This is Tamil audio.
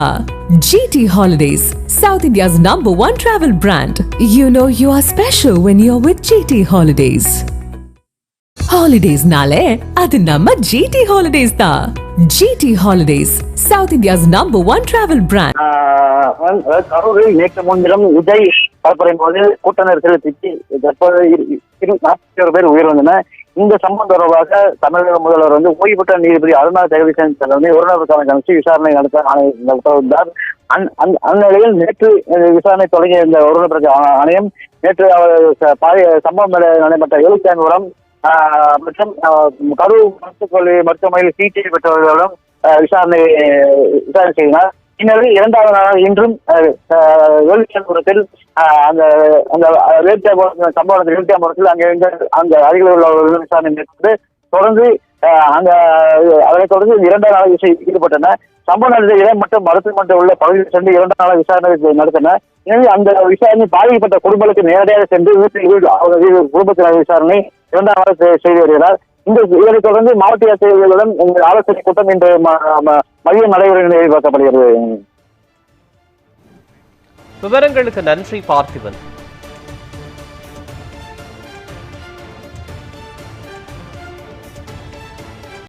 GT Holidays, South India's number one travel brand. You know you are special when you're with GT Holidays. Holidays nale, adu nama GT Holidays ta. GT Holidays, South India's number one travel brand. கரூரில் நேற்று முன்தினம் விஜய் பரப்புரையின் போது கூட்ட தற்போது நாற்பத்தி பேர் உயிரிழந்தனர் இந்த சம்பவம் தொடர்பாக தமிழக முதல்வர் வந்து ஓய்வு பெற்ற நீதிபதி அருணா ஜெகதீசன் தலைமை ஒரு நபர் கமிட்டி விசாரணை நடத்த ஆணை- உத்தரவிட்டார். அந்நிலையில் நேற்று விசாரணை தொடங்கிய இந்த ஒரு ஆணையம் நேற்று அவர் சம்பவம் நட- நடைபெற்ற எழுத்தாங்குரம் மற்றும் கரூர் மருத்துவக்கல்லூரி மருத்துவமனையில் சிகிச்சை பெற்றவர்களிடம் விசாரணை விசாரணை செய்தனர் இந்நிலையில் இரண்டாவது நாளாக இன்றும் வேலுச்சந்திரத்தில் அந்த அந்த வேலுச்சாபுரம் சம்பவம் வேலுச்சாபுரத்தில் அங்கே இருந்த அந்த அருகில் உள்ளவர்கள் விசாரணை மேற்கொண்டு தொடர்ந்து அந்த அதனைத் தொடர்ந்து இரண்டாம் நாள் விஷயம் ஈடுபட்டன. சம்பவ நடந்த இடம் மற்றும் மருத்துவமன்றம் உள்ள பகுதியில் சென்று இரண்டாம் நாள் விசாரணை நடத்தின. எனவே அந்த விசாரணை பாதிக்கப்பட்ட குடும்பங்களுக்கு நேரடியாக சென்று வீட்டில் அவங்க குடும்பத்தினர் விசாரணை இரண்டாம் செய்து வருகிறார். இந்த இதனைத் தொடர்ந்து மாவட்ட ஆசிரியர்களுடன் இந்த ஆலோசனை கூட்டம் இன்று மதியம் நடைபெறும் எதிர்பார்க்கப்படுகிறது. விவரங்களுக்கு நன்றி பார்த்திபன்.